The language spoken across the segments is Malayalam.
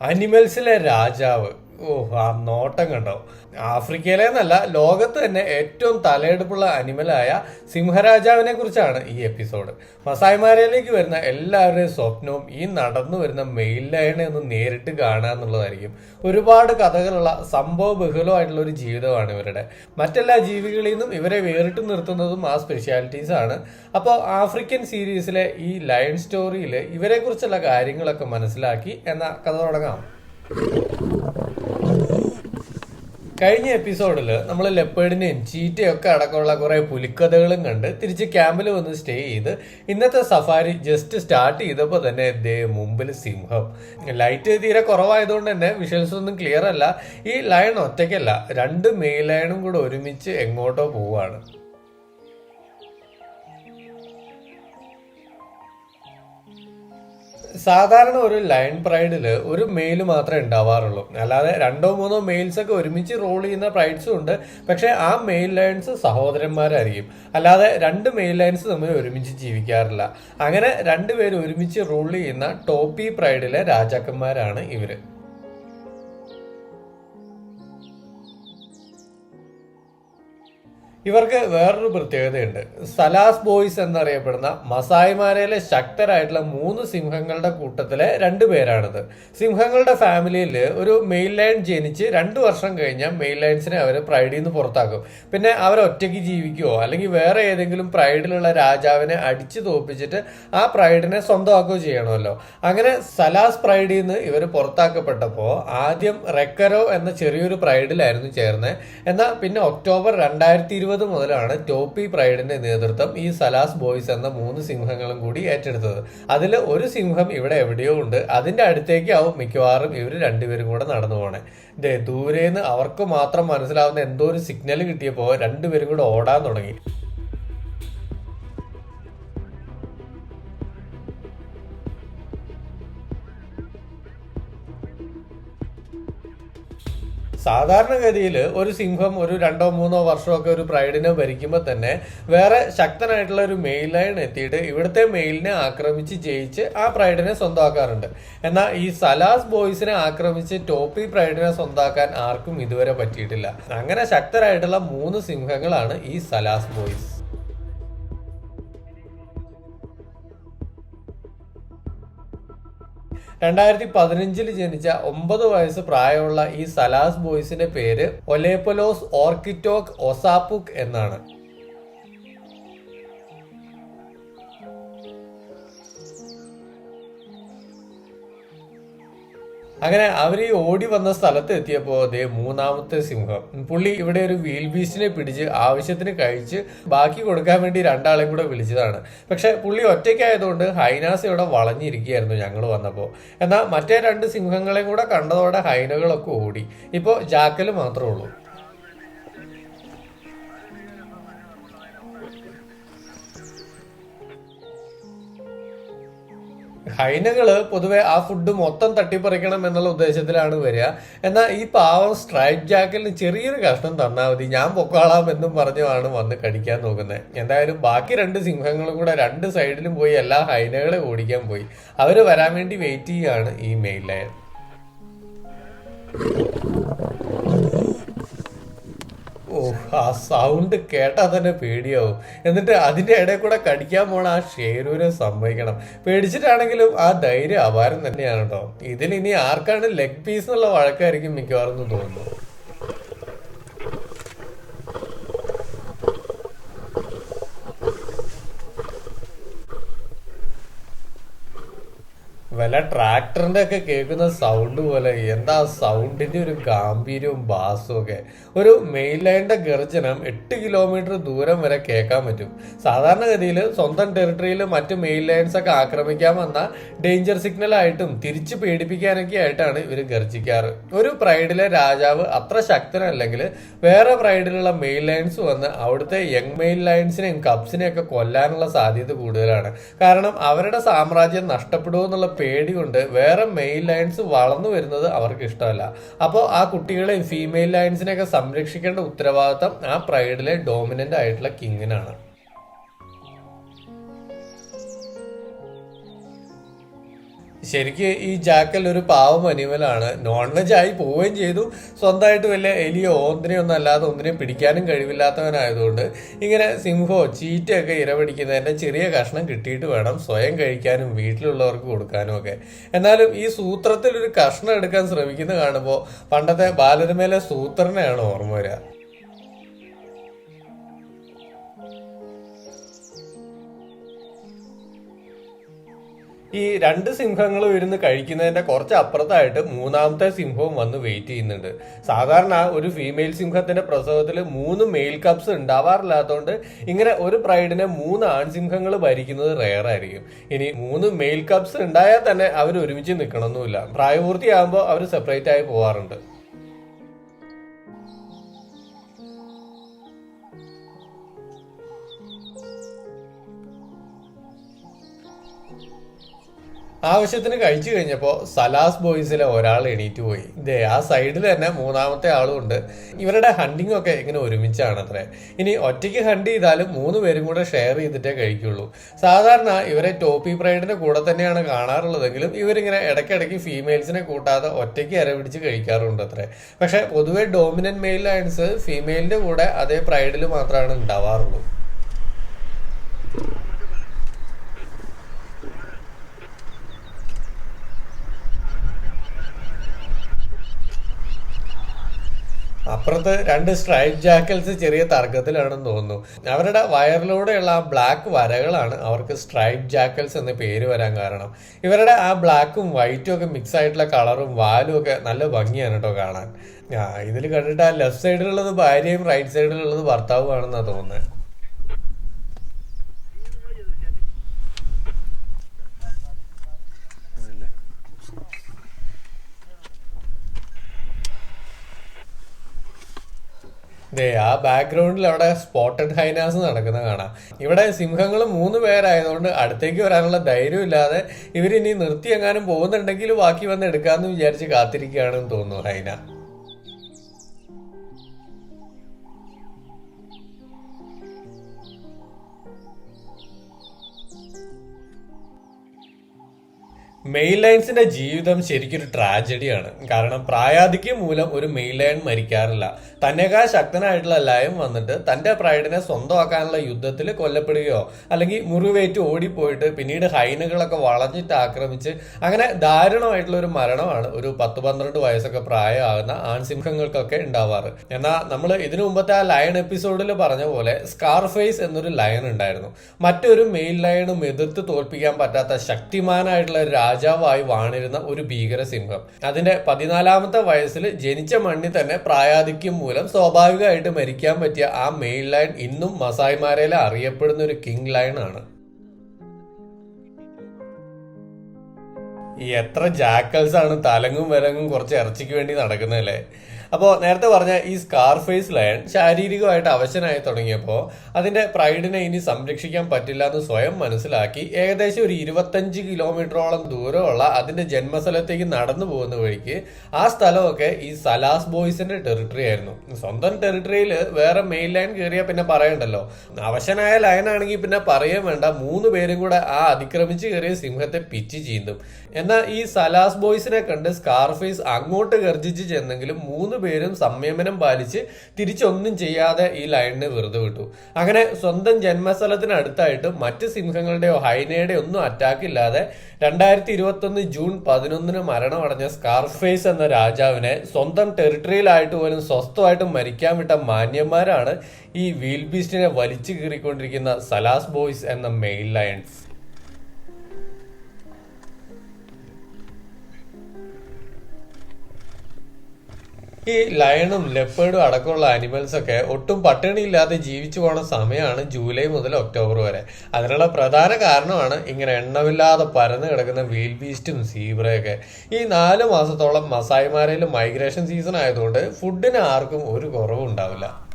അനിമൽസിലെ രാജാവ് ഓ ആ നോട്ടം കണ്ടോ? ആഫ്രിക്കയിലെ എന്നല്ല ലോകത്ത് തന്നെ ഏറ്റവും തലയെടുപ്പുള്ള അനിമലായ സിംഹരാജാവിനെ കുറിച്ചാണ് ഈ എപ്പിസോഡ്. മസായ്മാരയിലേക്ക് വരുന്ന എല്ലാവരുടെയും സ്വപ്നവും ഈ നടന്നു വരുന്ന മെയിൽ ലൈനെ ഒന്ന് നേരിട്ട് കാണുക എന്നുള്ളതായിരിക്കും. ഒരുപാട് കഥകളുള്ള സംഭവ ബഹുലമായിട്ടുള്ള ഒരു ജീവിതമാണ് ഇവരുടെ. മറ്റെല്ലാ ജീവികളിൽ നിന്നും ഇവരെ വേറിട്ട് നിർത്തുന്നതും ആ സ്പെഷ്യാലിറ്റീസ് ആണ്. അപ്പോൾ ആഫ്രിക്കൻ സീരീസിലെ ഈ ലയൺ സ്റ്റോറിയിൽ ഇവരെക്കുറിച്ചുള്ള കാര്യങ്ങളൊക്കെ മനസ്സിലാക്കി എന്ന കഥ തുടങ്ങാം. കഴിഞ്ഞ എപ്പിസോഡിൽ നമ്മൾ ലെപ്പേഡിനെയും ഒക്കെ അടക്കമുള്ള കുറെ പുലിക്കഥകളും കണ്ട് തിരിച്ച് ക്യാമ്പിൽ വന്ന് സ്റ്റേ ചെയ്ത് ഇന്നത്തെ സഫാരി ജസ്റ്റ് സ്റ്റാർട്ട് ചെയ്തപ്പോൾ തന്നെ ദേ മുമ്പിൽ സിംഹം. ലൈറ്റ് തീരെ കുറവായതുകൊണ്ട് തന്നെ വിഷ്വൽസ് ഒന്നും ക്ലിയർ അല്ല. ഈ ലയൺ ഒറ്റയ്ക്കല്ല രണ്ട് മെയിൽ ലയണും കൂടെ ഒരുമിച്ച് എങ്ങോട്ടോ പോവാണ്. സാധാരണ ഒരു ലയൺ പ്രൈഡിൽ ഒരു മെയിൽ മാത്രമേ ഉണ്ടാവാറുള്ളൂ. അല്ലാതെ രണ്ടോ മൂന്നോ മെയിൽസ് ഒക്കെ ഒരുമിച്ച് റോൾ ചെയ്യുന്ന പ്രൈഡ്സും ഉണ്ട്. പക്ഷേ ആ മെയിൽ ലയൺസ് സഹോദരന്മാരായിരിക്കും. അല്ലാതെ രണ്ട് മെയിൽ ലയൺസ് തമ്മിൽ ഒരുമിച്ച് ജീവിക്കാറില്ല. അങ്ങനെ രണ്ടുപേരും ഒരുമിച്ച് റൂൾ ചെയ്യുന്ന ടോപ്പി പ്രൈഡിലെ രാജാക്കന്മാരാണ് ഇവർ. ഇവർക്ക് വേറൊരു പ്രത്യേകതയുണ്ട്. സലാസ് ബോയ്സ് എന്നറിയപ്പെടുന്ന മസായിമാരയിലെ ശക്തരായിട്ടുള്ള മൂന്ന് സിംഹങ്ങളുടെ കൂട്ടത്തിലെ രണ്ടു പേരാണിത്. സിംഹങ്ങളുടെ ഫാമിലിയിൽ ഒരു മെയിൽ ലൈൻ ജനിച്ച് രണ്ടു വർഷം കഴിഞ്ഞാൽ മെയിൽ ലൈൻസിനെ അവർ പ്രൈഡിൽ നിന്ന് പുറത്താക്കും. പിന്നെ അവർ ഒറ്റയ്ക്ക് ജീവിക്കുകയോ അല്ലെങ്കിൽ വേറെ ഏതെങ്കിലും പ്രൈഡിലുള്ള രാജാവിനെ അടിച്ചു തോപ്പിച്ചിട്ട് ആ പ്രൈഡിനെ സ്വന്തമാക്കുകയോ ചെയ്യണമല്ലോ. അങ്ങനെ സലാസ് പ്രൈഡിൽ നിന്ന് ഇവർ പുറത്താക്കപ്പെട്ടപ്പോൾ ആദ്യം റെക്കരോ എന്ന ചെറിയൊരു പ്രൈഡിലായിരുന്നു ചേർന്നത് എന്നാൽ പിന്നെ ഒക്ടോബർ രണ്ടായിരത്തി ഇരുപത് മുതലാണ് ടോപ്പി പ്രൈഡിന്റെ നേതൃത്വം ഈ സലാസ് ബോയ്സ് എന്ന മൂന്ന് സിംഹങ്ങളും കൂടി ഏറ്റെടുത്തത്. അതിൽ ഒരു സിംഹം ഇവിടെ എവിടെയോ ഉണ്ട്. അതിന്റെ അടുത്തേക്കാവും മിക്കവാറും ഇവർ രണ്ടുപേരും കൂടെ നടന്നു പോണേ. ദേ ദൂരേന്ന് അവർക്ക് മാത്രം മനസ്സിലാവുന്ന എന്തോ ഒരു സിഗ്നൽ കിട്ടിയപ്പോൾ രണ്ടുപേരും കൂടെ ഓടാൻ തുടങ്ങി. സാധാരണഗതിയിൽ ഒരു സിംഹം ഒരു രണ്ടോ മൂന്നോ വർഷമൊക്കെ ഒരു പ്രൈഡിനെ ഭരിക്കുമ്പോൾ തന്നെ വേറെ ശക്തനായിട്ടുള്ള ഒരു മെയിൽ ലൈൻ എത്തിയിട്ട് ഇവിടുത്തെ മെയിലിനെ ആക്രമിച്ച് ജയിച്ച് ആ പ്രൈഡിനെ സ്വന്തമാക്കാറുണ്ട്. എന്നാൽ ഈ സലാസ് ബോയ്സിനെ ആക്രമിച്ച് ടോപ്പി പ്രൈഡിനെ സ്വന്തമാക്കാൻ ആർക്കും ഇതുവരെ പറ്റിയിട്ടില്ല. അങ്ങനെ ശക്തരായിട്ടുള്ള മൂന്ന് സിംഹങ്ങളാണ് ഈ സലാസ് ബോയ്സ്. രണ്ടായിരത്തി പതിനഞ്ചിൽ ജനിച്ച ഒമ്പത് വയസ്സ് പ്രായമുള്ള ഈ സലാസ് ബോയ്സിന്റെ പേര് ഒലേപ്പലോസ് ഓർക്കിറ്റോക് ഒസാപുക് എന്നാണ്. അങ്ങനെ അവർ ഈ ഓടി വന്ന സ്ഥലത്ത് എത്തിയപ്പോൾ അതേ മൂന്നാമത്തെ സിംഹം. പുള്ളി ഇവിടെ ഒരു വീൽ ബീസ്റ്റിനെ പിടിച്ച് ആവശ്യത്തിന് കഴിച്ച് ബാക്കി കൊടുക്കാൻ വേണ്ടി രണ്ടാളെയും കൂടെ വിളിച്ചതാണ്. പക്ഷെ പുള്ളി ഒറ്റയ്ക്കായതുകൊണ്ട് ഹൈനാസ് ഇവിടെ വളഞ്ഞിരിക്കുകയായിരുന്നു ഞങ്ങൾ വന്നപ്പോൾ എന്നാൽ മറ്റേ രണ്ട് സിംഹങ്ങളെയും കൂടെ കണ്ടതോടെ ഹൈനകളൊക്കെ ഓടി. ഇപ്പോൾ ജാക്കൽ മാത്രമേ ഉള്ളൂ. ഹൈനകൾ പൊതുവെ ആ ഫുഡ് മൊത്തം തട്ടിപ്പറിക്കണം എന്നുള്ള ഉദ്ദേശത്തിലാണ് വരിക. എന്നാൽ ഈ പാവം സ്ട്രൈപ്പ് ജാക്കലിന് ചെറിയൊരു കഷ്ണം തന്നാൽ മതി. ഞാൻ പൊക്കോളാം എന്നും പറഞ്ഞുമാണ് വന്ന് കടിക്കാൻ നോക്കുന്നത്. എന്തായാലും ബാക്കി രണ്ട് സിംഹങ്ങളും കൂടെ രണ്ട് സൈഡിലും പോയി എല്ലാ ഹൈനകളെ ഓടിക്കാൻ പോയി. അവർ വരാൻ വേണ്ടി വെയിറ്റ് ചെയ്യുകയാണ് ഈ മെയിൽ ലയൻ ഓ ആ സൗണ്ട് കേട്ടാ തന്നെ പേടിയാവും. എന്നിട്ട് അതിന്റെ ഇടയിൽ കൂടെ കടിക്കാൻ പോണ ആ ഷേരൂരെ സംഭവിക്കണം പേടിച്ചിട്ടാണെങ്കിലും ആ ധൈര്യം അപാരം തന്നെയാണ് കേട്ടോ. ഇതിൽ ഇനി ആർക്കാണ് ലെഗ് പീസ് എന്നുള്ള വഴക്കായിരിക്കും മിക്കവാറും തോന്നുന്നു. വല്ല ട്രാക്ടറിന്റെ ഒക്കെ കേൾക്കുന്ന സൗണ്ട് പോലെ എന്താ സൗണ്ടിന്റെ ഒരു ഗാംഭീര്യവും ബാസും ഒക്കെ. ഒരു മെയിൽ ലൈനിന്റെ ഗർജനം എട്ട് കിലോമീറ്റർ ദൂരം വരെ കേൾക്കാൻ പറ്റും. സാധാരണഗതിയിൽ സ്വന്തം ടെറിട്ടറിയിൽ മറ്റു മെയിൽ ലൈൻസ് ഒക്കെ ആക്രമിക്കാൻ വന്ന ഡേഞ്ചർ സിഗ്നൽ ആയിട്ടും തിരിച്ച് പേടിപ്പിക്കാനൊക്കെ ആയിട്ടാണ് ഇവർ ഗർജിക്കാറ്. ഒരു പ്രൈഡിലെ രാജാവ് അത്ര ശക്തനല്ലെങ്കിൽ വേറെ പ്രൈഡിലുള്ള മെയിൽ ലൈൻസ് വന്ന് അവിടുത്തെ യങ് മെയിൽ ലൈൻസിനെയും കപ്സിനെയും ഒക്കെ കൊല്ലാനുള്ള സാധ്യത കൂടുതലാണ്. കാരണം അവരുടെ സാമ്രാജ്യം നഷ്ടപ്പെടുമോ എന്നുള്ള പേടി കൊണ്ട് വേറെ മെയിൽ ലൈൻസ് വളർന്നു വരുന്നത് അവർക്ക് ഇഷ്ടമല്ല. അപ്പോൾ ആ കുട്ടികളെയും ഫീമെയിൽ ലൈൻസിനെയൊക്കെ സംരക്ഷിക്കേണ്ട ഉത്തരവാദിത്തം ആ പ്രൈഡിലെ ഡോമിനന്റ് ആയിട്ടുള്ള കിങ്ങിനാണ്. ശരിക്ക് ഈ ജാക്കൽ ഒരു പാവം അനിമലാണ്. നോൺ വെജ് ആയി പോവുകയും ചെയ്തു. സ്വന്തമായിട്ട് വലിയ എലിയോ ഓന്തിനെയോ ഒന്നും അല്ലാതെ ഒന്നിനെയും പിടിക്കാനും കഴിവില്ലാത്തവനായതുകൊണ്ട് ഇങ്ങനെ സിംഹോ ചീറ്റയൊക്കെ ഇരപിടിക്കുന്നതിന്റെ ചെറിയ കഷ്ണം കിട്ടിയിട്ട് വേണം സ്വയം കഴിക്കാനും വീട്ടിലുള്ളവർക്ക് കൊടുക്കാനും ഒക്കെ. എന്നാലും ഈ സൂത്രത്തിൽ ഒരു കഷ്ണം എടുക്കാൻ ശ്രമിക്കുന്ന കാണുമ്പോൾ പണ്ടത്തെ ബാലരമേലെ സൂത്രനെയാണ് ഓർമ്മ വരിക ഈ രണ്ട് സിംഹങ്ങളും ഇരുന്ന് കഴിക്കുന്നതിന്റെ കുറച്ച് അപ്പുറത്തായിട്ട് മൂന്നാമത്തെ സിംഹവും വന്ന് വെയിറ്റ് ചെയ്യുന്നുണ്ട്. സാധാരണ ഒരു ഫീമെയിൽ സിംഹത്തിന്റെ പ്രസവത്തിൽ മൂന്ന് മെയിൽ കപ്സ് ഉണ്ടാവാറില്ലാത്തതുകൊണ്ട് ഇങ്ങനെ ഒരു പ്രൈഡിനെ മൂന്ന് ആൺസിംഹങ്ങൾ ഭരിക്കുന്നത് റെയർ ആയിരിക്കും. ഇനി മൂന്ന് മെയിൽ കപ്സ് ഉണ്ടായാൽ തന്നെ അവർ ഒരുമിച്ച് നിൽക്കണമെന്നില്ല പ്രായപൂർത്തിയാകുമ്പോൾ അവർ സെപ്പറേറ്റ് ആയി പോവാറുണ്ട്. ആവശ്യത്തിന് കഴിച്ചു കഴിഞ്ഞപ്പോൾ സലാസ് ബോയ്സിലെ ഒരാൾ എണീറ്റ് പോയി. ഇതേ ആ സൈഡിൽ തന്നെ മൂന്നാമത്തെ ആളും ഉണ്ട്. ഇവരുടെ ഹണ്ടിങ് ഒക്കെ ഇങ്ങനെ ഒരുമിച്ചാണ് അത്രേ ഇനി ഒറ്റയ്ക്ക് ഹണ്ട് ചെയ്താലും മൂന്ന് പേരും കൂടെ ഷെയർ ചെയ്തിട്ടേ കഴിക്കുള്ളൂ. സാധാരണ ഇവരെ ടോപ്പി പ്രൈഡിന്റെ കൂടെ തന്നെയാണ് കാണാറുള്ളതെങ്കിലും ഇവരിങ്ങനെ ഇടയ്ക്കിടയ്ക്ക് ഫീമെയിൽസിനെ കൂട്ടാതെ ഒറ്റയ്ക്ക് ഇര പിടിച്ച് കഴിക്കാറുണ്ട് അത്രേ പക്ഷെ പൊതുവെ ഡോമിനന്റ് മെയിൽ ലയൺസ് ഫീമെയിലിന്റെ കൂടെ അതേ പ്രൈഡിൽ മാത്രമാണ് ഉണ്ടാവാറുള്ളൂ. അപ്പുറത്ത് രണ്ട് സ്ട്രൈറ്റ് ജാക്കൽസ് ചെറിയ തർക്കത്തിലാണെന്ന് തോന്നുന്നു. അവരുടെ വയറിലൂടെയുള്ള ആ ബ്ലാക്ക് വരകളാണ് അവർക്ക് സ്ട്രൈറ്റ് ജാക്കൽസ് എന്ന പേര് വരാൻ കാരണം. ഇവരുടെ ആ ബ്ലാക്കും വൈറ്റും ഒക്കെ മിക്സ് ആയിട്ടുള്ള കളറും വാലും ഒക്കെ നല്ല ഭംഗിയാണ് കേട്ടോ കാണാൻ. ഇതിൽ കണ്ടിട്ട് ആ ലെഫ്റ്റ് സൈഡിലുള്ളത് ഭാര്യയും റൈറ്റ് സൈഡിലുള്ളത് ഭർത്താവുമാണെന്നാണ് തോന്നുന്നത് ദേ ആ ബാക്ക്ഗ്രൗണ്ടിൽ അവിടെ സ്പോട്ടഡ് ഹൈനാസ് നടക്കുന്ന കാണാം. ഇവിടെ സിംഹങ്ങൾ മൂന്ന് പേരായതുകൊണ്ട് അടുത്തേക്ക് വരാനുള്ള ധൈര്യം ഇല്ലാതെ ഇവരിനി നിർത്തി എങ്ങാനും പോകുന്നുണ്ടെങ്കിൽ ബാക്കി വന്ന് എടുക്കാമെന്ന് വിചാരിച്ച് കാത്തിരിക്കുകയാണെന്ന് തോന്നുന്നു ഹൈന. മെയിൽ ലൈൻസിന്റെ ജീവിതം ശരിക്കൊരു ട്രാജഡിയാണ് കാരണം പ്രായാധിക്യം മൂലം ഒരു മെയിൽ ലൈൻ മരിക്കാറില്ല. തന്നെക്കാൾ ശക്തനായിട്ടുള്ള ലയം വന്നിട്ട് തന്റെ പ്രൈഡിനെ സ്വന്തമാക്കാനുള്ള യുദ്ധത്തിൽ കൊല്ലപ്പെടുകയോ അല്ലെങ്കിൽ മുറിവേറ്റ് ഓടിപ്പോയിട്ട് പിന്നീട് ഹൈനുകളൊക്കെ വളഞ്ഞിട്ട് ആക്രമിച്ച് അങ്ങനെ ദാരുണമായിട്ടുള്ള ഒരു മരണമാണ് ഒരു പത്ത് പന്ത്രണ്ട് വയസ്സൊക്കെ പ്രായമാകുന്ന ആൺസിംഹങ്ങൾക്കൊക്കെ ഉണ്ടാവാറ്. എന്നാൽ നമ്മൾ ഇതിനു മുമ്പത്തെ ആ ലയൺ എപ്പിസോഡിൽ പറഞ്ഞ പോലെ സ്കാർഫേസ് എന്നൊരു ലയൺ ഉണ്ടായിരുന്നു. മറ്റൊരു മെയിൽ ലയണും എതിർത്ത് തോൽപ്പിക്കാൻ പറ്റാത്ത ശക്തിമാനായിട്ടുള്ള രാജാവായി വാണിരുന്ന ഒരു ഭീകര സിംഹം അതിന്റെ പതിനാലാമത്തെ വയസ്സിൽ ജനിച്ച മണ്ണിൽ തന്നെ പ്രായാധിക്യം മൂലം സ്വാഭാവികമായിട്ട് മരിക്കാൻ പറ്റിയ ആ മെയിൻ ലൈൻ ഇന്നും മസായിമാരെ അറിയപ്പെടുന്ന ഒരു കിങ് ലൈൻ ആണ്. എത്ര ജാക്കൽസ് ആണ് തലങ്ങും വിലങ്ങും കുറച്ച് ഇറച്ചിക്ക് വേണ്ടി നടക്കുന്നതല്ലേ? അപ്പോൾ നേരത്തെ പറഞ്ഞ ഈ സ്കാർ ഫേസ് ലയൺ ശാരീരികമായിട്ട് അവശനായി തുടങ്ങിയപ്പോൾ അതിന്റെ പ്രൈഡിനെ ഇനി സംരക്ഷിക്കാൻ പറ്റില്ല എന്ന് സ്വയം മനസ്സിലാക്കി ഏകദേശം ഒരു ഇരുപത്തഞ്ച് കിലോമീറ്ററോളം ദൂരമുള്ള അതിന്റെ ജന്മസ്ഥലത്തേക്ക് നടന്നു പോകുന്ന വഴിക്ക് ആ സ്ഥലമൊക്കെ ഈ സലാസ് ബോയ്സിന്റെ ടെറിട്ടറി ആയിരുന്നു. സ്വന്തം ടെറിട്ടറിയിൽ വേറെ മെയിൻ ലൈൻ കയറിയാൽ പിന്നെ പറയണ്ടല്ലോ. അവശനായ ലയൻ ആണെങ്കിൽ പിന്നെ പറയേ വേണ്ട. മൂന്ന് പേരും കൂടെ ആ അതിക്രമിച്ച് കയറിയ സിംഹത്തെ പിച്ച് ചീന്തും. എന്നാൽ ഈ സലാസ് ബോയ്സിനെ കണ്ട് സ്കാർഫേസ് അങ്ങോട്ട് ഗർജിച്ച് ചെന്നെങ്കിലും മൂന്ന് പേരും സംയമനം പാലിച്ച് തിരിച്ചൊന്നും ചെയ്യാതെ ഈ ലയണിനെ വെറുതെ വിട്ടു. അങ്ങനെ സ്വന്തം ജന്മസ്ഥലത്തിനടുത്തായിട്ട് മറ്റ് സിംഹങ്ങളുടെയോ ഹൈനയുടെയോ ഒന്നും അറ്റാക്ക് ഇല്ലാതെ രണ്ടായിരത്തി ഇരുപത്തൊന്ന് ജൂൺ പതിനൊന്നിന് മരണമടഞ്ഞ സ്കാർഫേസ് എന്ന രാജാവിനെ സ്വന്തം ടെറിട്ടറിയിലായിട്ട് പോലും സ്വസ്ഥമായിട്ട് മരിക്കാൻ വിട്ട മാന്യന്മാരാണ് ഈ വീൽ ബീസ്റ്റിനെ വലിച്ചു കീറിക്കൊണ്ടിരിക്കുന്ന സലാസ് ബോയ്സ് എന്ന മെയിൽ ലയൺസ് ഈ ലയണും ലെപ്പേർഡും അടക്കമുള്ള അനിമൽസ് ഒക്കെ ഒട്ടും പട്ടിണിയില്ലാതെ ജീവിച്ചു പോണ സമയമാണ് ജൂലൈ മുതൽ ഒക്ടോബർ വരെ. അതിനുള്ള പ്രധാന കാരണമാണ് ഇങ്ങനെ എണ്ണമില്ലാതെ പരന്നു കിടക്കുന്ന വീൽ ബീസ്റ്റും സീബ്രയൊക്കെ. ഈ നാല് മാസത്തോളം മസായിമാരയിൽ മൈഗ്രേഷൻ സീസൺ ആയതുകൊണ്ട് ഫുഡിന് ആർക്കും ഒരു കുറവും ഉണ്ടാവില്ല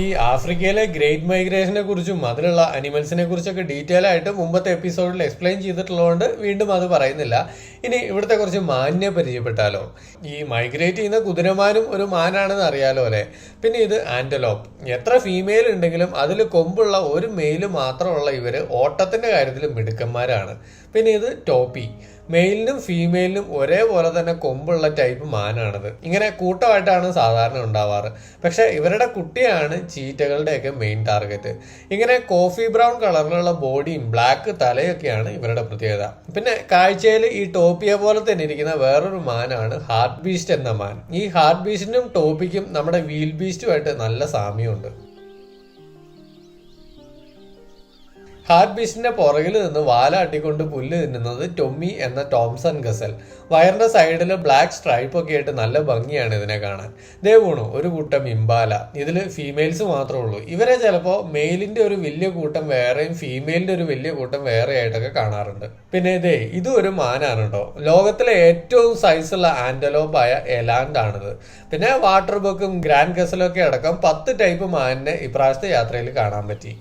ഈ ആഫ്രിക്കയിലെ ഗ്രേറ്റ് മൈഗ്രേഷനെ കുറിച്ചും അതിലുള്ള അനിമൽസിനെ കുറിച്ചൊക്കെ ഡീറ്റെയിൽ ആയിട്ട് മുമ്പത്തെ എപ്പിസോഡിൽ എക്സ്പ്ലെയിൻ ചെയ്തിട്ടുള്ളതുകൊണ്ട് വീണ്ടും അത് പറയുന്നില്ല. ഇനി ഇവിടുത്തെ കുറച്ച് മാനിനെ പരിചയപ്പെട്ടാലോ. ഈ മൈഗ്രേറ്റ് ചെയ്യുന്ന കുതിരമാനും ഒരു മാനാണെന്ന് അറിയാലോ അല്ലേ? പിന്നെ ഇത് ആന്റലോപ്പ്. എത്ര ഫീമെയിൽ ഉണ്ടെങ്കിലും അതിൽ കൊമ്പുള്ള ഒരു മെയിൽ മാത്രമുള്ള ഇവർ ഓട്ടത്തിന്റെ കാര്യത്തിൽ മിടുക്കന്മാരാണ്. പിന്നെ ഇത് ടോപ്പി. മെയിലിനും ഫീമെയിലിനും ഒരേപോലെ തന്നെ കൊമ്പുള്ള ടൈപ്പ് മാനാണത്. ഇങ്ങനെ കൂട്ടമായിട്ടാണ് സാധാരണ ഉണ്ടാവാറ്. പക്ഷെ ഇവരുടെ കുട്ടിയാണ് ചീറ്റകളുടെയൊക്കെ മെയിൻ ടാർഗറ്റ് ഇങ്ങനെ കോഫി ബ്രൗൺ കളറിലുള്ള ബോഡിയും ബ്ലാക്ക് തലയൊക്കെയാണ് ഇവരുടെ പ്രത്യേകത. പിന്നെ കാഴ്ചയിൽ ഈ ടോപ്പിയ പോലെ തന്നെ ഇരിക്കുന്ന വേറൊരു മാനാണ് ഹാർട്ട് ബീസ്റ്റ് എന്ന മാൻ. ഈ ഹാർട്ട് ബീസ്റ്റിനും ടോപ്പിക്കും നമ്മുടെ വീൽ ബീസ്റ്റുമായിട്ട് നല്ല സാമ്യമുണ്ട്. ഹാർട്ട് ബീസ്റ്റിന്റെ പുറകിൽ നിന്ന് വാലാട്ടിക്കൊണ്ട് പുല്ല് തിന്നുന്നത് ടൊമ്മി എന്ന ടോംസൺ ഗസൽ. വയറിന്റെ സൈഡിൽ ബ്ലാക്ക് സ്ട്രൈപ്പ് ഒക്കെ ആയിട്ട് നല്ല ഭംഗിയാണ് ഇതിനെ കാണാൻ. ദേവൂണു ഒരു കൂട്ടം ഇമ്പാല. ഇതിൽ ഫീമെയിൽസ് മാത്രമേ ഉള്ളൂ. ഇവരെ ചിലപ്പോൾ മെയിലിന്റെ ഒരു വലിയ കൂട്ടം വേറെയും ഫീമെയിലിന്റെ ഒരു വലിയ കൂട്ടം വേറെ ആയിട്ടൊക്കെ കാണാറുണ്ട്. പിന്നെ ഇതേ ഇതും ഒരു മാനാണ് കേട്ടോ ലോകത്തിലെ ഏറ്റവും സൈസുള്ള ആയ എലാൻഡ് ആണിത്. പിന്നെ വാട്ടർ ബുക്കും ഗ്രാൻഡ് ഗസലും ഒക്കെ അടക്കം പത്ത് ടൈപ്പ് മാനിനെ ഇപ്രാവശ്യത്തെ യാത്രയിൽ കാണാൻ പറ്റി.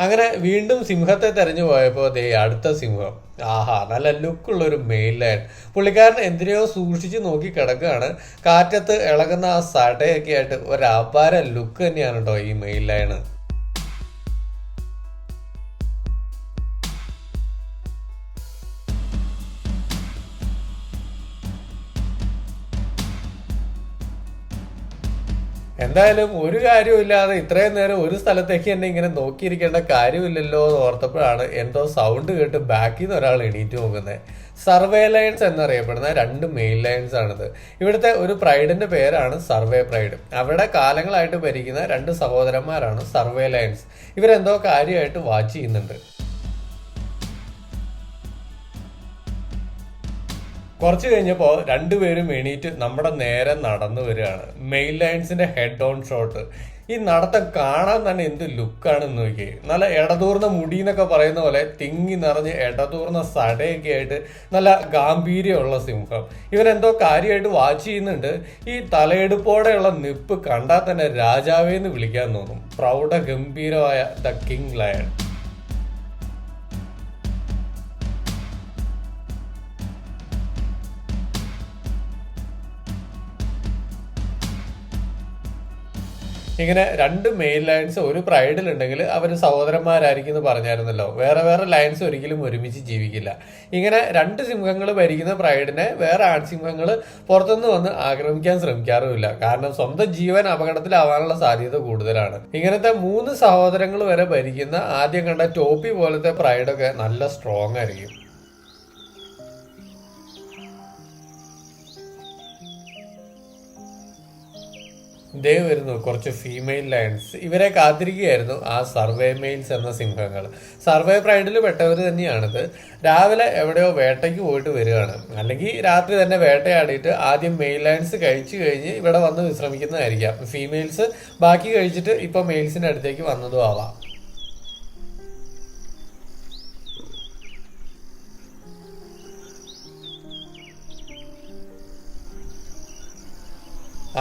അങ്ങനെ വീണ്ടും സിംഹത്തെ തെരഞ്ഞു പോയപ്പോൾ ദേ അടുത്ത സിംഹം. ആഹാ നല്ല ലുക്കുള്ള ഒരു മെയിൽ ലയൺ പുള്ളിക്കാരൻ എന്തിനെയോ സൂക്ഷിച്ച് നോക്കി കിടക്കുകയാണ്. കാറ്റത്ത് ഇളകുന്ന ആ സടയൊക്കെ ആയിട്ട് ഒരു അപാര ലുക്ക് തന്നെയാണ് കേട്ടോ ഈ മെയിൽ ലയണ് എന്തായാലും ഒരു കാര്യമില്ലാതെ ഇത്രയും നേരം ഒരു സ്ഥലത്തേക്ക് എന്നെ ഇങ്ങനെ നോക്കിയിരിക്കേണ്ട കാര്യമില്ലല്ലോ എന്ന് ഓർത്തപ്പോഴാണ് എന്തോ സൗണ്ട് കേട്ട് ബാക്കിൽ നിന്ന് ഒരാൾ എണീറ്റ് പോകുന്നത് സർവേ ലൈൻസ് എന്നറിയപ്പെടുന്ന രണ്ട് മെയിൻ ലൈൻസ് ആണിത്. ഇവിടുത്തെ ഒരു പ്രൈഡിന്റെ പേരാണ് സർവേ പ്രൈഡ് അവിടെ കാലങ്ങളായിട്ട് ഭരിക്കുന്ന രണ്ട് സഹോദരന്മാരാണ് സർവേ ലൈൻസ് ഇവരെന്തോ കാര്യമായിട്ട് വാച്ച് ചെയ്യുന്നുണ്ട്. കുറച്ച് കഴിഞ്ഞപ്പോൾ രണ്ടുപേരും എണീറ്റ് നമ്മുടെ നേരെ നടന്നു വരികയാണ്. മെയിൽ ലൈൻസിന്റെ ഹെഡ് ഓൺ ഷോട്ട് ഈ നടത്തം കാണാൻ തന്നെ എന്ത് ലുക്കാണെന്ന് നോക്കിയേ. നല്ല ഇടതൂർന്ന മുടി എന്നൊക്കെ പറയുന്ന പോലെ തിങ്ങി നിറഞ്ഞ് ഇടതൂർന്ന സടയൊക്കെ ആയിട്ട് നല്ല ഗാംഭീര്യമുള്ള സിംഹം. ഇവരെന്തോ കാര്യമായിട്ട് വാച്ച് ചെയ്യുന്നുണ്ട്. ഈ തലയെടുപ്പോടെയുള്ള നിപ്പ് കണ്ടാൽ തന്നെ രാജാവേന്ന് വിളിക്കാൻ തോന്നും. പ്രൗഢഗംഭീരമായ ദ കിങ് ലയൺ ഇങ്ങനെ രണ്ട് മെയിൻ ലൈൻസ് ഒരു പ്രൈഡിൽ ഉണ്ടെങ്കിൽ അവർ സഹോദരന്മാരായിരിക്കും എന്ന് പറഞ്ഞായിരുന്നല്ലോ. വേറെ വേറെ ലൈൻസ് ഒരിക്കലും ഒരുമിച്ച് ജീവിക്കില്ല. ഇങ്ങനെ രണ്ട് സിംഹങ്ങൾ ഭരിക്കുന്ന പ്രൈഡിനെ വേറെ ആൺസിംഹങ്ങൾ പുറത്തുനിന്ന് വന്ന് ആക്രമിക്കാൻ ശ്രമിക്കാറുമില്ല. കാരണം സ്വന്തം ജീവൻ അപകടത്തിലാവാനുള്ള സാധ്യത കൂടുതലാണ്. ഇങ്ങനത്തെ മൂന്ന് സഹോദരങ്ങൾ വരെ ഭരിക്കുന്ന ആദ്യം കണ്ട ടോപ്പി പോലത്തെ പ്രൈഡൊക്കെ നല്ല സ്ട്രോങ് ആയിരിക്കും. ദേ വരുന്നു. കുറച്ച് ഫീമെയിൽ ലയൺസ് ഇവരെ കാത്തിരിക്കുകയായിരുന്നു ആ സർവേ മെയിൽസ് എന്ന സിംഹങ്ങൾ. സർവേ പ്രൈഡിൽ പെട്ടവർ തന്നെയാണിത്. രാവിലെ എവിടെയോ വേട്ടയ്ക്ക് പോയിട്ട് വരികയാണ്. അല്ലെങ്കിൽ രാത്രി തന്നെ വേട്ടയാടിയിട്ട് ആദ്യം മെയിൽ ലയൺസ് കഴിച്ചു കഴിഞ്ഞ് ഇവിടെ വന്ന് വിശ്രമിക്കുന്നതായിരിക്കാം. ഫീമെയിൽസ് ബാക്കി കഴിച്ചിട്ട് ഇപ്പോൾ മെയിൽസിന്റെ അടുത്തേക്ക് വന്നതും ആവാം.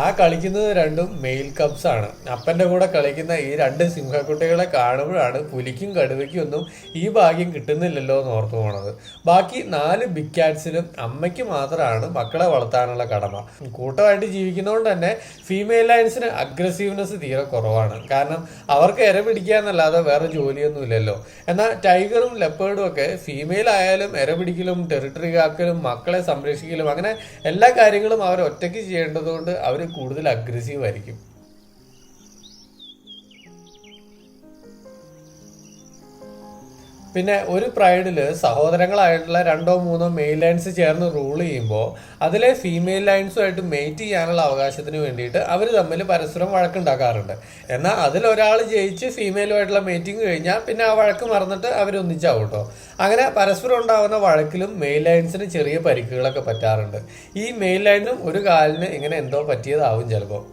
ആ കളിക്കുന്നത് രണ്ടും മെയിൽ കപ്സ് ആണ്. അപ്പന്റെ കൂടെ കളിക്കുന്ന ഈ രണ്ട് സിംഹക്കുട്ടികളെ കാണുമ്പോഴാണ് പുലിക്കും കടുവയ്ക്കും ഒന്നും ഈ ഭാഗ്യം കിട്ടുന്നില്ലല്ലോ എന്ന് ഓർത്തു പോണത്. ബാക്കി നാല് ബിഗ് ക്യാറ്റ്സിനും അമ്മയ്ക്ക് മാത്രമാണ് മക്കളെ വളർത്താനുള്ള കടമ. കൂട്ടമായിട്ട് ജീവിക്കുന്നതുകൊണ്ട് തന്നെ ഫീമെയിൽ ലൈൻസിന് അഗ്രസീവ്നെസ് തീരെ കുറവാണ്. കാരണം അവർക്ക് ഇര പിടിക്കാന്നല്ലാതെ വേറെ ജോലിയൊന്നും ഇല്ലല്ലോ. എന്നാൽ ടൈഗറും ലെപ്പേർഡും ഒക്കെ ഫീമെയിൽ ആയാലും ഇര പിടിക്കലും ടെറിട്ടറി കാക്കലും മക്കളെ സംരക്ഷിക്കലും അങ്ങനെ എല്ലാ കാര്യങ്ങളും അവർ ഒറ്റയ്ക്ക് ചെയ്യേണ്ടതുകൊണ്ട് അവർ കൂടുതൽ അഗ്രസീവ് ആയിരിക്കും. പിന്നെ ഒരു പ്രൈഡിൽ സഹോദരങ്ങളായിട്ടുള്ള രണ്ടോ മൂന്നോ മെയിൽ ലൈൻസ് ചേർന്ന് റൂൾ ചെയ്യുമ്പോൾ അതിലെ ഫീമെയിൽ ലൈൻസുമായിട്ട് മെയ്റ്റ് ചെയ്യാനുള്ള അവകാശത്തിന് വേണ്ടിയിട്ട് അവർ തമ്മിൽ പരസ്പരം വഴക്കുണ്ടാക്കാറുണ്ട്. എന്നാൽ അതിൽ ഒരാൾ ജയിച്ച് ഫീമെയിലുമായിട്ടുള്ള മീറ്റിംഗ് കഴിഞ്ഞാൽ പിന്നെ ആ വഴക്ക് മറന്നിട്ട് അവരൊന്നിച്ചാവും കേട്ടോ അങ്ങനെ പരസ്പരം ഉണ്ടാകുന്ന വഴക്കിലും മെയിൽ ലൈൻസിന് ചെറിയ പരിക്കുകളൊക്കെ പറ്റാറുണ്ട്. ഈ മെയിൽ ലൈനും ഒരു കാലിന് ഇങ്ങനെ എന്തോ പറ്റിയതാവും ചിലപ്പോൾ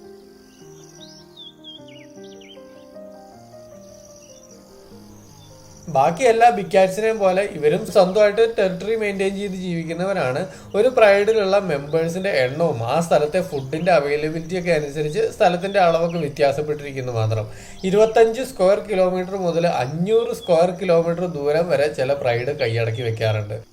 ബാക്കി എല്ലാ ബിഗ് പോലെ ഇവരും സ്വന്തമായിട്ട് ടെറിട്ടറി മെയിന്റെയിൻ ചെയ്ത് ജീവിക്കുന്നവരാണ്. ഒരു പ്രൈഡിലുള്ള മെമ്പേഴ്സിന്റെ എണ്ണവും ആ സ്ഥലത്തെ ഫുഡിന്റെ അവൈലബിലിറ്റി ഒക്കെ അനുസരിച്ച് സ്ഥലത്തിന്റെ അളവൊക്കെ വ്യത്യാസപ്പെട്ടിരിക്കുന്നു മാത്രം. ഇരുപത്തഞ്ച് സ്ക്വയർ കിലോമീറ്റർ മുതൽ അഞ്ഞൂറ് സ്ക്വയർ കിലോമീറ്റർ ദൂരം വരെ ചില പ്രൈഡ് കൈയടക്കി വെക്കാറുണ്ട്.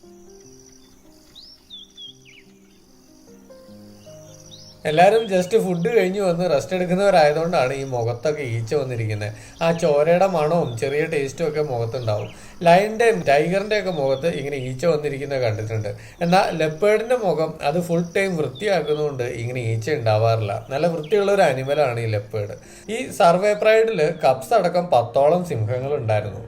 എല്ലാവരും ജസ്റ്റ് ഫുഡ് കഴിഞ്ഞ് വന്ന് റെസ്റ്റ് എടുക്കുന്നവരായതുകൊണ്ടാണ് ഈ മുഖത്തൊക്കെ ഈച്ച വന്നിരിക്കുന്നത്. ആ ചോരയുടെ മണവും ചെറിയ ടേസ്റ്റും ഒക്കെ മുഖത്തുണ്ടാവും. ലയന്റെയും ടൈഗറിന്റെ ഒക്കെ മുഖത്ത് ഇങ്ങനെ ഈച്ച വന്നിരിക്കുന്നത് കണ്ടിട്ടുണ്ട്. എന്നാൽ ലെപ്പേർഡിന്റെ മുഖം അത് ഫുൾ ടൈം വൃത്തിയാക്കുന്നതുകൊണ്ട് ഇങ്ങനെ ഈച്ച ഉണ്ടാവാറില്ല. നല്ല വൃത്തിയുള്ള ഒരു അനിമലാണ് ഈ ലെപ്പേർഡ് ഈ സർവേ പ്രൈഡിൽ കപ്സ് അടക്കം പത്തോളം സിംഹങ്ങൾ ഉണ്ടായിരുന്നു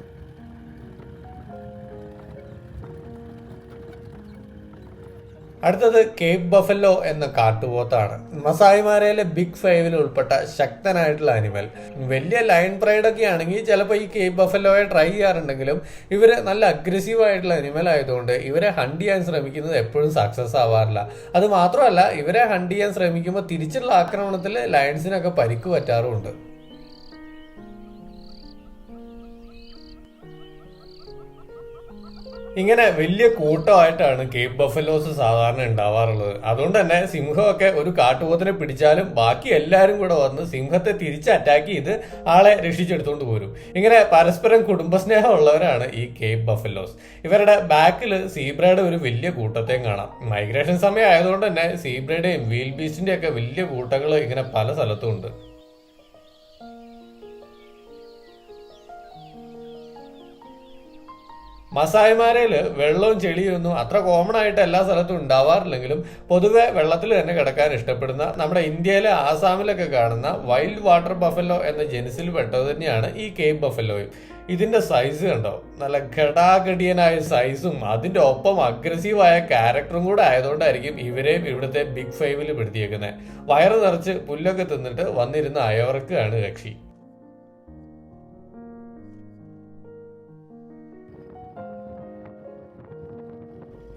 അടുത്തത് കേപ്പ് ബഫല്ലോ എന്ന കാട്ടുപോത്താണ്. മസായിമാരയിലെ ബിഗ് ഫൈവിൽ ഉൾപ്പെട്ട ശക്തനായിട്ടുള്ള അനിമൽ. വലിയ ലൈൻ പ്രൈഡ് ഒക്കെ ആണെങ്കിൽ ചിലപ്പോൾ ഈ കേപ്പ് ബഫല്ലോയെ ട്രൈ ചെയ്യാറുണ്ടെങ്കിലും ഇവർ നല്ല അഗ്രസീവ് ആയിട്ടുള്ള അനിമൽ ആയതുകൊണ്ട് ഇവരെ ഹണ്ട് ചെയ്യാൻ ശ്രമിക്കുന്നത് എപ്പോഴും സക്സസ് ആവാറില്ല. അത് മാത്രമല്ല ഇവരെ ഹണ്ട് ചെയ്യാൻ ശ്രമിക്കുമ്പോൾ തിരിച്ചുള്ള ആക്രമണത്തിൽ ലയൺസിനൊക്കെ പരിക്ക് പറ്റാറുമുണ്ട്. ഇങ്ങനെ വലിയ കൂട്ടമായിട്ടാണ് കേപ്പ് ബഫലോസ് സാധാരണ ഉണ്ടാവാറുള്ളത്. അതുകൊണ്ട് തന്നെ സിംഹമൊക്കെ ഒരു കാട്ടുപോത്തിനെ പിടിച്ചാലും ബാക്കി എല്ലാവരും കൂടെ വന്ന് സിംഹത്തെ തിരിച്ച് അറ്റാക്ക് ചെയ്ത് ആളെ രക്ഷിച്ചെടുത്തുകൊണ്ട് പോരും. ഇങ്ങനെ പരസ്പരം കുടുംബസ്നേഹം ഉള്ളവരാണ് ഈ കേപ്പ് ബഫലോസ്. ഇവരുടെ ബാക്കിൽ സീബ്രയുടെ ഒരു വലിയ കൂട്ടത്തെയും കാണാം. മൈഗ്രേഷൻ സമയം ആയതുകൊണ്ട് തന്നെ സീബ്രയുടെയും വീൽ ബീച്ചിന്റെയും ഒക്കെ വലിയ കൂട്ടങ്ങൾ ഇങ്ങനെ പല സ്ഥലത്തും ഉണ്ട്. മസായിമാരയിൽ വെള്ളവും ചെളിയും ഒന്നും അത്ര കോമൺ ആയിട്ട് എല്ലാ സ്ഥലത്തും ഉണ്ടാവാറില്ലെങ്കിലും പൊതുവെ വെള്ളത്തിൽ തന്നെ കിടക്കാൻ ഇഷ്ടപ്പെടുന്ന നമ്മുടെ ഇന്ത്യയിലെ ആസാമിലൊക്കെ കാണുന്ന വൈൽഡ് വാട്ടർ ബഫല്ലോ എന്ന ജനുസിൽ പെട്ടത് തന്നെയാണ് ഈ കേപ്പ് ബഫല്ലോയും ഇതിന്റെ സൈസ് കണ്ടോ? നല്ല ഘടാഘടിയനായ സൈസും അതിന്റെ ഒപ്പം അഗ്രസീവായ ക്യാരക്ടറും കൂടെ ആയതുകൊണ്ടായിരിക്കും ഇവരെയും ഇവിടുത്തെ ബിഗ് ഫൈവിൽ പെടുത്തിയേക്കുന്നത് വയറ് നിറച്ച് പുല്ലൊക്കെ തിന്നിട്ട് വന്നിരുന്ന അയവർക്കാണ് കക്ഷി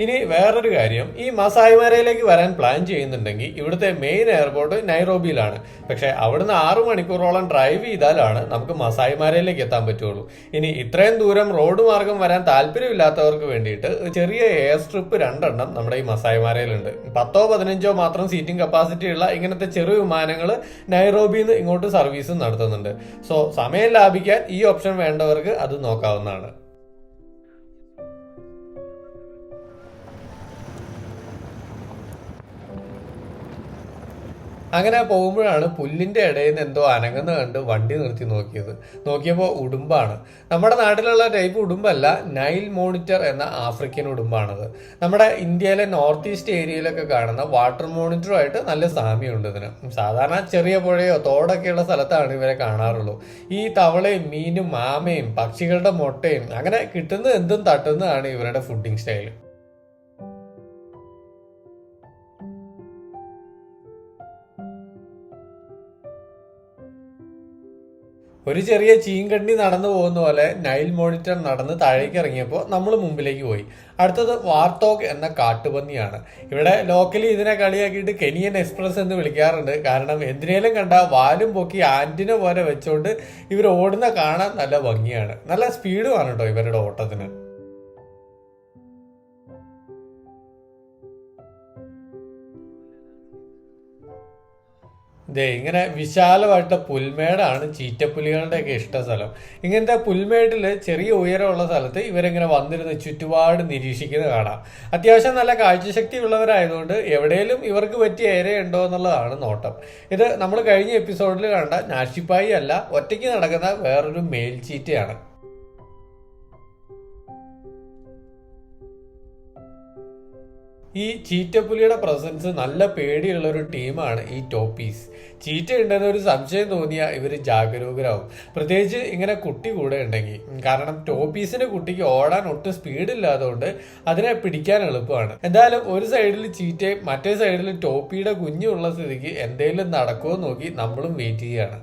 ഇനി വേറൊരു കാര്യം ഈ മസായിമാരയിലേക്ക് വരാൻ പ്ലാൻ ചെയ്യുന്നുണ്ടെങ്കിൽ ഇവിടുത്തെ മെയിൻ എയർപോർട്ട് നൈറോബിയിലാണ്. പക്ഷെ അവിടുന്ന് ആറു മണിക്കൂറോളം ഡ്രൈവ് ചെയ്താലാണ് നമുക്ക് മസായിമാരയിലേക്ക് എത്താൻ പറ്റുള്ളൂ. ഇനി ഇത്രയും ദൂരം റോഡ് മാർഗം വരാൻ താല്പര്യമില്ലാത്തവർക്ക് വേണ്ടിയിട്ട് ചെറിയ എയർ സ്ട്രിപ്പ് രണ്ടെണ്ണം നമ്മുടെ ഈ മസായിമാരയിലുണ്ട് പത്തോ പതിനഞ്ചോ മാത്രം സീറ്റിംഗ് കപ്പാസിറ്റി ഉള്ള ഇങ്ങനത്തെ ചെറിയ വിമാനങ്ങൾ നൈറോബിയിൽ നിന്ന് ഇങ്ങോട്ട് സർവീസ് നടത്തുന്നുണ്ട്. സോ സമയം ലാഭിക്കാൻ ഈ ഓപ്ഷൻ വേണ്ടവർക്ക് അത് നോക്കാവുന്നതാണ്. അങ്ങനെ പോകുമ്പോഴാണ് പുല്ലിന്റെ ഇടയിൽ നിന്ന് എന്തോ അനങ്ങുന്ന കണ്ട് വണ്ടി നിർത്തി നോക്കിയത്. നോക്കിയപ്പോൾ ഉടുമ്പാണ്. നമ്മുടെ നാട്ടിലുള്ള ടൈപ്പ് ഉടുമ്പല്ല നൈൽ മോണിറ്റർ എന്ന ആഫ്രിക്കൻ ഉടുമ്പാണത്. നമ്മുടെ ഇന്ത്യയിലെ നോർത്ത് ഈസ്റ്റ് ഏരിയയിലൊക്കെ കാണുന്ന വാട്ടർ മോണിറ്ററുമായിട്ട് നല്ല സാമ്യമുണ്ട് ഇതിന്. സാധാരണ ചെറിയ പുഴയോ തോടൊക്കെയുള്ള സ്ഥലത്താണ് ഇവരെ കാണാറുള്ളൂ. ഈ തവളയും മീനും മാമയും പക്ഷികളുടെ മുട്ടയും അങ്ങനെ കിട്ടുന്ന എന്തും തട്ടുന്നതാണ് ഇവരുടെ ഫുഡിങ് സ്റ്റൈൽ ഒരു ചെറിയ ചീങ്കണ്ണി നടന്നു പോകുന്ന പോലെ നൈൽ മോണിറ്റർ നടന്ന് താഴേക്ക് ഇറങ്ങിയപ്പോൾ നമ്മൾ മുമ്പിലേക്ക് പോയി. അടുത്തത് വാർത്തോക്ക് എന്ന കാട്ടുപന്നിയാണ്. ഇവിടെ ലോക്കലി ഇതിനെ കളിയാക്കിയിട്ട് കെനിയൻ എക്സ്പ്രസ് എന്ന് വിളിക്കാറുണ്ട്. കാരണം എന്തിനേലും കണ്ട വാലും പൊക്കി ആന്റിന പോലെ വെച്ചുകൊണ്ട് ഇവർ ഓടുന്ന കാണാൻ നല്ല ഭംഗിയാണ്. നല്ല സ്പീഡുമാണ് കേട്ടോ ഇവരുടെ ഓട്ടത്തിന്. ദേ ഇങ്ങനെ വിശാലമായിട്ട് പുൽമേടാണ് ചീറ്റപ്പുലികളുടെ ഒക്കെ ഇഷ്ട സ്ഥലം. ഇങ്ങനത്തെ പുൽമേട്ടിൽ ചെറിയ ഉയരമുള്ള സ്ഥലത്ത് ഇവരിങ്ങനെ വന്നിരുന്ന് ചുറ്റുപാട് നിരീക്ഷിക്കുന്നത് കാണാം. അത്യാവശ്യം നല്ല കാഴ്ചശക്തി ഉള്ളവരായതുകൊണ്ട് എവിടെയും ഇവർക്ക് പറ്റിയ ഏരയുണ്ടോ എന്നുള്ളതാണ് നോട്ടം. ഇത് നമ്മൾ കഴിഞ്ഞ എപ്പിസോഡിൽ കണ്ട നാഷിപ്പായി അല്ല ഒറ്റയ്ക്ക് നടക്കുന്ന വേറൊരു മേൽ ഈ ചീറ്റപ്പുലിയുടെ പ്രസൻസ് നല്ല പേടിയുള്ള ഒരു ടീമാണ് ഈ ടോപ്പീസ് ചീറ്റ ഉണ്ടെന്ന് ഒരു സംശയം തോന്നിയ ഇവർ ജാഗരൂകരാകും പ്രത്യേകിച്ച് ഇങ്ങനെ കുട്ടി കൂടെ ഉണ്ടെങ്കിൽ. കാരണം ടോപ്പീസിന്റെ കുട്ടിക്ക് ഓടാൻ ഒട്ടും സ്പീഡ് ഇല്ലാത്തതുകൊണ്ട് അതിനെ പിടിക്കാൻ എളുപ്പമാണ്. എന്തായാലും ഒരു സൈഡിൽ ചീറ്റയും മറ്റേ സൈഡിൽ ടോപ്പിയുടെ കുഞ്ഞുള്ള സ്ഥിതിക്ക് എന്തെങ്കിലും നടക്കുമോ നോക്കി നമ്മളും വെയിറ്റ് ചെയ്യാണ്.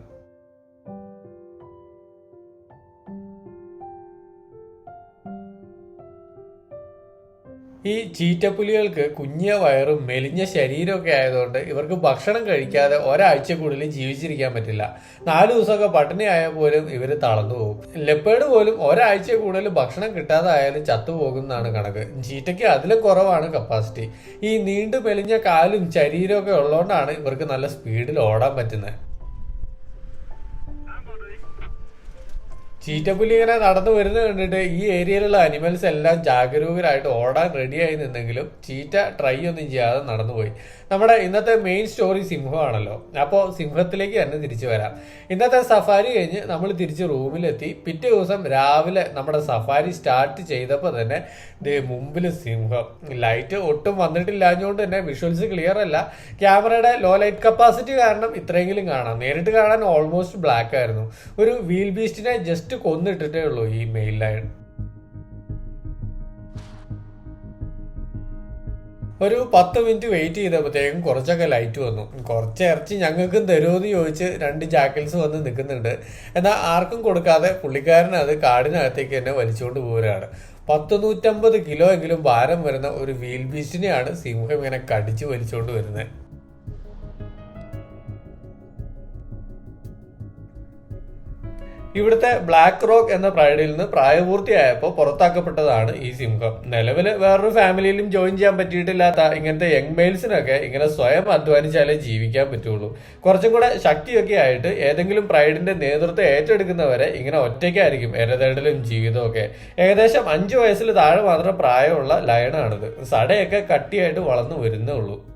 ഈ ചീറ്റപ്പുലികൾക്ക് കുഞ്ഞ വയറും മെലിഞ്ഞ ശരീരമൊക്കെ ആയതുകൊണ്ട് ഇവർക്ക് ഭക്ഷണം കഴിക്കാതെ ഒരാഴ്ച കൂടുതൽ ജീവിച്ചിരിക്കാൻ പറ്റില്ല. നാല് ദിവസമൊക്കെ പട്ടിണി ആയാൽ പോലും ഇവർ തളർന്നു പോകും. ലെപ്പേഡ് പോലും ഒരാഴ്ച കൂടുതൽ ഭക്ഷണം കിട്ടാതെ ആയാലും ചത്തുപോകുന്നതാണ് കണക്ക്. ചീറ്റയ്ക്ക് അതിലും കുറവാണ് കപ്പാസിറ്റി ഈ നീണ്ടു മെലിഞ്ഞ കാലും ശരീരമൊക്കെ ഉള്ളതുകൊണ്ടാണ് ഇവർക്ക് നല്ല സ്പീഡിൽ ഓടാൻ പറ്റുന്നത്. ചീറ്റപ്പുലി ഇങ്ങനെ നടന്നു വരുന്നത് കണ്ടിട്ട് ഈ ഏരിയയിലുള്ള അനിമൽസ് എല്ലാം ജാഗരൂകരായിട്ട് ഓടാൻ റെഡിയായി നിന്നെങ്കിലും ചീറ്റ ട്രൈ ഒന്നും ചെയ്യാതെ നടന്നുപോയി നമ്മുടെ ഇന്നത്തെ മെയിൻ സ്റ്റോറി സിംഹമാണല്ലോ. അപ്പോൾ സിംഹത്തിലേക്ക് തന്നെ തിരിച്ചു വരാം. ഇന്നത്തെ സഫാരി കഴിഞ്ഞ് നമ്മൾ തിരിച്ച് റൂമിലെത്തി. പിറ്റേ ദിവസം രാവിലെ നമ്മുടെ സഫാരി സ്റ്റാർട്ട് ചെയ്തപ്പോൾ തന്നെ ദേ മുമ്പിൽ സിംഹം. ലൈറ്റ് ഒട്ടും വന്നിട്ടില്ലാഞ്ഞുകൊണ്ട് തന്നെ വിഷ്വൽസ് ക്ലിയർ അല്ല. ക്യാമറയുടെ ലോ ലൈറ്റ് കപ്പാസിറ്റി കാരണം ഇത്രയെങ്കിലും കാണാം. നേരിട്ട് കാണാൻ ഓൾമോസ്റ്റ് ബ്ലാക്ക് ആയിരുന്നു. ഒരു വീൽ ബീസ്റ്റിനെ ജസ്റ്റ് കൊന്നിട്ടിട്ടേ ഉള്ളൂ ഈ മെയിൽ ലൈൻ ഒരു പത്ത് മിനിറ്റ് വെയിറ്റ് ചെയ്തപ്പോഴത്തേക്കും കുറച്ചൊക്കെ ലൈറ്റ് വന്നു. കുറച്ച് ഇറച്ചി ഞങ്ങൾക്കും തരുമെന്ന് ചോദിച്ച് രണ്ട് ജാക്കറ്റ്സ് വന്ന് നിൽക്കുന്നുണ്ട്. എന്നാൽ ആർക്കും കൊടുക്കാതെ പുള്ളിക്കാരൻ അത് കാടിനകത്തേക്ക് തന്നെ വലിച്ചുകൊണ്ട് പോവുകയാണ്. പത്ത് നൂറ്റമ്പത് കിലോ എങ്കിലും ഭാരം വരുന്ന ഒരു വീൽ ബീസ്റ്റിനെയാണ് സിംഹം ഇങ്ങനെ കടിച്ച് വലിച്ചുകൊണ്ട് വരുന്നത്. ഇവിടുത്തെ ബ്ലാക്ക് റോക്ക് എന്ന പ്രൈഡിൽ നിന്ന് പ്രായപൂർത്തിയായപ്പോൾ പുറത്താക്കപ്പെട്ടതാണ് ഈ സിംഹം. നിലവിൽ വേറൊരു ഫാമിലിയിലും ജോയിൻ ചെയ്യാൻ പറ്റിയിട്ടില്ലാത്ത ഇങ്ങനത്തെ യങ് മെയിൽസിനൊക്കെ ഇങ്ങനെ സ്വയം അധ്വാനിച്ചാലേ ജീവിക്കാൻ പറ്റുള്ളൂ. കുറച്ചും കൂടെ ശക്തിയൊക്കെ ആയിട്ട് ഏതെങ്കിലും പ്രൈഡിന്റെ നേതൃത്വം ഏറ്റെടുക്കുന്നവരെ ഇങ്ങനെ ഒറ്റയ്ക്കായിരിക്കും എരതേടലും ജീവിതമൊക്കെ ഏകദേശം അഞ്ചു വയസ്സിൽ താഴെ മാത്രം പ്രായമുള്ള ലയണാണിത് സടയൊക്കെ കട്ടിയായിട്ട് വളർന്നു വരുന്നേ ഉള്ളൂ.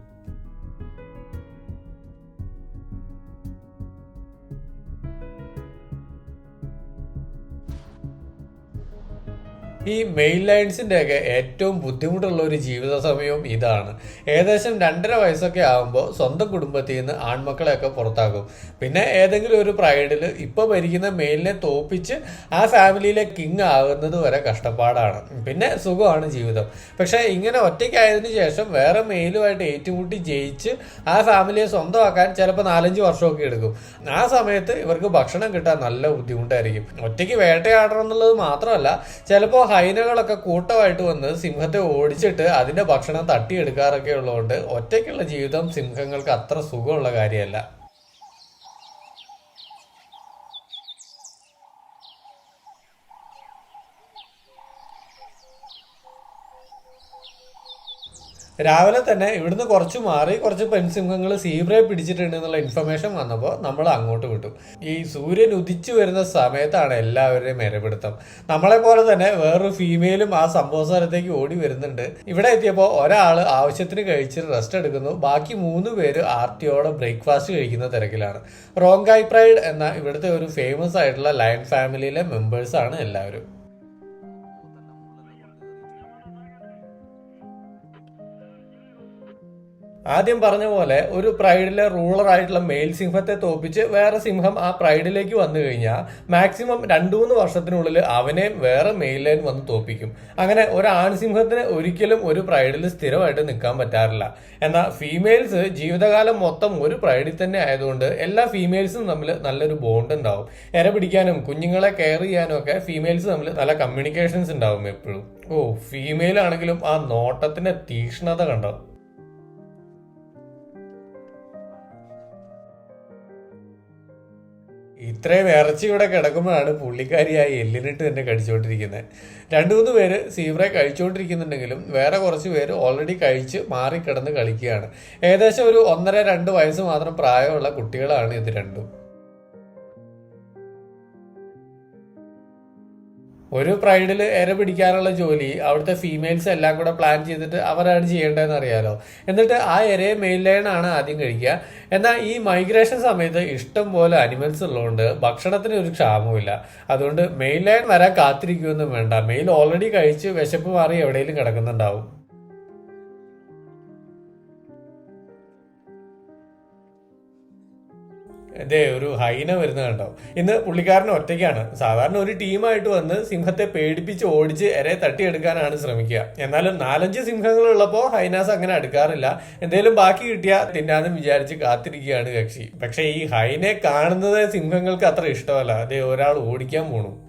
ഈ മെയിൻ ലൈൻസിന്റെ ഒക്കെ ഏറ്റവും ബുദ്ധിമുട്ടുള്ള ഒരു ജീവിത സമയവും ഇതാണ്. ഏകദേശം രണ്ടര വയസ്സൊക്കെ ആകുമ്പോൾ സ്വന്തം കുടുംബത്തിൽ നിന്ന് ആൺമക്കളെയൊക്കെ പുറത്താക്കും. പിന്നെ ഏതെങ്കിലും ഒരു പ്രൈഡിൽ ഇപ്പൊ ഭരിക്കുന്ന മെയിലിനെ തോപ്പിച്ച് ആ ഫാമിലിയിലെ കിങ് ആകുന്നത് വരെ കഷ്ടപ്പാടാണ്. പിന്നെ സുഖമാണ് ജീവിതം. പക്ഷേ ഇങ്ങനെ ഒറ്റയ്ക്കായതിനു ശേഷം വേറെ മെയിലുമായിട്ട് ഏറ്റുമുട്ടി ജയിച്ച് ആ ഫാമിലിയെ സ്വന്തമാക്കാൻ ചിലപ്പോൾ നാലഞ്ച് വർഷമൊക്കെ എടുക്കും. ആ സമയത്ത് ഇവർക്ക് ഭക്ഷണം കിട്ടാൻ നല്ല ബുദ്ധിമുട്ടായിരിക്കും. ഒറ്റയ്ക്ക് വേട്ടയാടണം എന്നുള്ളത് മാത്രമല്ല ചിലപ്പോൾ ഹൈനകളൊക്കെ കൂട്ടമായിട്ട് വന്ന് സിംഹത്തെ ഓടിച്ചിട്ട് അതിന്റെ ഭക്ഷണം തട്ടിയെടുക്കാറൊക്കെ ഉള്ളതുകൊണ്ട് ഒറ്റയ്ക്കുള്ള ജീവിതം സിംഹങ്ങൾക്ക് അത്ര സുഖമുള്ള കാര്യമല്ല. രാവിലെ തന്നെ ഇവിടുന്ന് കുറച്ച് മാറി കുറച്ച് പെൻസിംഹങ്ങൾ സീബ്രയെ പിടിച്ചിട്ടുണ്ട് എന്നുള്ള ഇൻഫർമേഷൻ വന്നപ്പോൾ നമ്മൾ അങ്ങോട്ട് വിട്ടു. ഈ സൂര്യൻ ഉദിച്ചു വരുന്ന സമയത്താണ് എല്ലാവരുടെയും മെരപിടുത്തം നമ്മളെ പോലെ തന്നെ വേറൊരു ഫീമെയിലും ആ സംഭവ സ്ഥലത്തേക്ക് ഓടി വരുന്നുണ്ട്. ഇവിടെ എത്തിയപ്പോൾ ഒരാൾ ആവശ്യത്തിന് കഴിച്ച് റെസ്റ്റ് എടുക്കുന്നു. ബാക്കി മൂന്ന് പേര് ആർട്ടിയോടെ ബ്രേക്ക്ഫാസ്റ്റ് കഴിക്കുന്ന തിരക്കിലാണ്. റോങ്കായ് പ്രൈഡ് എന്ന ഇവിടുത്തെ ഒരു ഫേമസ് ആയിട്ടുള്ള ലയൺ ഫാമിലിയിലെ മെമ്പേഴ്സാണ് എല്ലാവരും. ആദ്യം പറഞ്ഞ പോലെ ഒരു പ്രൈഡിലെ റൂളർ ആയിട്ടുള്ള മെയിൽ സിംഹത്തെ തോപ്പിച്ച് വേറെ സിംഹം ആ പ്രൈഡിലേക്ക് വന്നു കഴിഞ്ഞാൽ മാക്സിമം രണ്ടു മൂന്ന് വർഷത്തിനുള്ളിൽ അവനെയും വേറെ മെയിലേൻ വന്ന് തോപ്പിക്കും. അങ്ങനെ ഒരു ആൺസിംഹത്തിന് ഒരിക്കലും ഒരു പ്രൈഡിൽ സ്ഥിരമായിട്ട് നിൽക്കാൻ പറ്റാറില്ല. എന്നാൽ ഫീമെയിൽസ് ജീവിതകാലം മൊത്തം ഒരു പ്രൈഡിൽ തന്നെ ആയതുകൊണ്ട് എല്ലാ ഫീമെയിൽസും തമ്മിൽ നല്ലൊരു ബോണ്ട് ഉണ്ടാവും. ഇര പിടിക്കാനും കുഞ്ഞുങ്ങളെ കെയർ ചെയ്യാനും ഒക്കെ ഫീമെയിൽസ് തമ്മിൽ നല്ല കമ്മ്യൂണിക്കേഷൻസ് ഉണ്ടാവും എപ്പോഴും. ഓ ഫീമെയിൽ ആണെങ്കിലും ആ നോട്ടത്തിന്റെ തീക്ഷ്ണത കണ്ടോ? ഇത്രയും ഇറച്ചി ഇവിടെ കിടക്കുമ്പോഴാണ് പുള്ളിക്കാരിയായി എല്ലിനിട്ട് തന്നെ കടിച്ചുകൊണ്ടിരിക്കുന്നത് രണ്ടു മൂന്ന് പേര് സീബ്ര കഴിച്ചുകൊണ്ടിരിക്കുന്നുണ്ടെങ്കിലും വേറെ കുറച്ച് പേര് ഓൾറെഡി കഴിച്ച് മാറിക്കിടന്ന് കളിക്കുകയാണ്. ഏകദേശം ഒരു ഒന്നര രണ്ട് വയസ്സ് മാത്രം പ്രായമുള്ള കുട്ടികളാണ് ഇത് രണ്ടും. ഒരു പ്രൈഡിൽ എര പിടിക്കാനുള്ള ജോലി അവിടുത്തെ ഫീമെയിൽസ് എല്ലാം കൂടെ പ്ലാൻ ചെയ്തിട്ട് അവരാണ് ചെയ്യേണ്ടതെന്ന് അറിയാലോ. എന്നിട്ട് ആ എരയെ മെയിൽ ആണ് ആദ്യം കഴിക്കുക. എന്നാൽ ഈ മൈഗ്രേഷൻ സമയത്ത് ഇഷ്ടം പോലെ അനിമൽസ് ഉള്ളതുകൊണ്ട് ഭക്ഷണത്തിന് ഒരു ക്ഷാമവും അതുകൊണ്ട് മെയിൽ ലൈൻ വരാൻ കാത്തിരിക്കുമെന്നും വേണ്ട. മെയിൽ ഓൾറെഡി കഴിച്ച് വിശപ്പ് മാറി എവിടെയെങ്കിലും കിടക്കുന്നുണ്ടാവും. ഇതേ ഒരു ഹൈന വരുന്ന കണ്ടോ? ഇന്ന് പുള്ളിക്കാരൻ ഒറ്റയ്ക്കാണ്. സാധാരണ ഒരു ടീമായിട്ട് വന്ന് സിംഹത്തെ പേടിപ്പിച്ച് ഓടിച്ച് എരെ തട്ടിയെടുക്കാനാണ് ശ്രമിക്കുക. എന്നാലും നാലഞ്ച് സിംഹങ്ങൾ ഉള്ളപ്പോൾ ഹൈനാസ് അങ്ങനെ എടുക്കാറില്ല എന്തെങ്കിലും ബാക്കി കിട്ടിയാൽ തിന്നാന്ന് വിചാരിച്ച് കാത്തിരിക്കുകയാണ് കക്ഷി പക്ഷേ ഈ ഹൈനെ കാണുന്നത് സിംഹങ്ങൾക്ക് അത്ര ഇഷ്ടമല്ല. അതേ ഒരാൾ ഓടിക്കാൻ പോണു.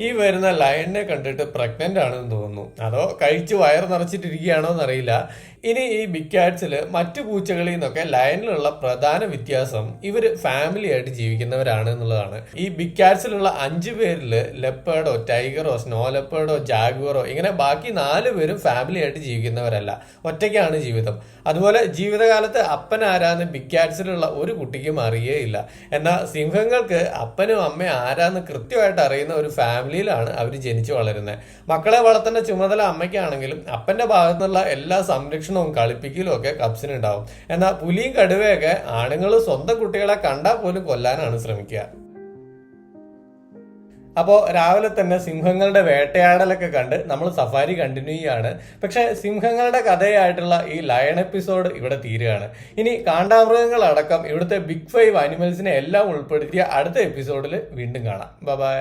ഈ വരുന്ന ലയണിനെ കണ്ടിട്ട് പ്രഗ്നന്റ് ആണെന്ന് തോന്നുന്നു. അതോ കഴിച്ച് വയർ നിറച്ചിട്ടിരിക്കുകയാണോ എന്നറിയില്ല. ഇനി ഈ ബിഗ് കാറ്റ്സിൽ മറ്റു പൂച്ചകളിൽ നിന്നൊക്കെ ലയനിലുള്ള പ്രധാന വ്യത്യാസം ഇവർ ഫാമിലി ആയിട്ട് ജീവിക്കുന്നവരാണ് എന്നുള്ളതാണ്. ഈ ബിഗ് കാറ്റ്സിലുള്ള അഞ്ചു പേരിൽ ലെപ്പേർഡോ ടൈഗറോ സ്നോ ലെപ്പേർഡോ ജാഗുവറോ ഇങ്ങനെ ബാക്കി നാല് പേരും ഫാമിലി ആയിട്ട് ജീവിക്കുന്നവരല്ല. ഒറ്റയ്ക്കാണ് ജീവിതം. അതുപോലെ ജീവിതകാലത്ത് അപ്പൻ ആരാന്ന് ബിഗ് കാറ്റ്സിലുള്ള ഒരു കുട്ടിക്കും അറിയേയില്ല. എന്നാൽ സിംഹങ്ങൾക്ക് അപ്പനും അമ്മയും ആരാന്ന് കൃത്യമായിട്ട് അറിയുന്ന ഒരു ഫാമിലിയിലാണ് അവർ ജനിച്ചു വളരുന്നത്. മക്കളെ വളർത്തേണ്ട ചുമതല അമ്മയ്ക്കാണെങ്കിലും അപ്പന്റെ ഭാഗത്തുനിന്നുള്ള എല്ലാ സംരക്ഷണവും കളിപ്പിക്കലും ഒക്കെ കപ്സിനുണ്ടാവും എന്നാൽ പുലിയും കടുവയൊക്കെ ആണുങ്ങൾ സ്വന്തം കുട്ടികളെ കണ്ടാൽ പോലും കൊല്ലാനാണ് ശ്രമിക്കുക. അപ്പോൾ രാവിലെ തന്നെ സിംഹങ്ങളുടെ വേട്ടയാടലൊക്കെ കണ്ട് നമ്മൾ സഫാരി കണ്ടിന്യൂ ചെയ്യാണ്. പക്ഷെ സിംഹങ്ങളുടെ കഥയായിട്ടുള്ള ഈ ലയൺ എപ്പിസോഡ് ഇവിടെ തീരുകയാണ്. ഇനി കാണ്ടാമൃഗങ്ങളടക്കം ഇവിടുത്തെ ബിഗ് ഫൈവ് അനിമൽസിനെ എല്ലാം ഉൾപ്പെടുത്തിയ അടുത്ത എപ്പിസോഡിൽ വീണ്ടും കാണാം. ബൈ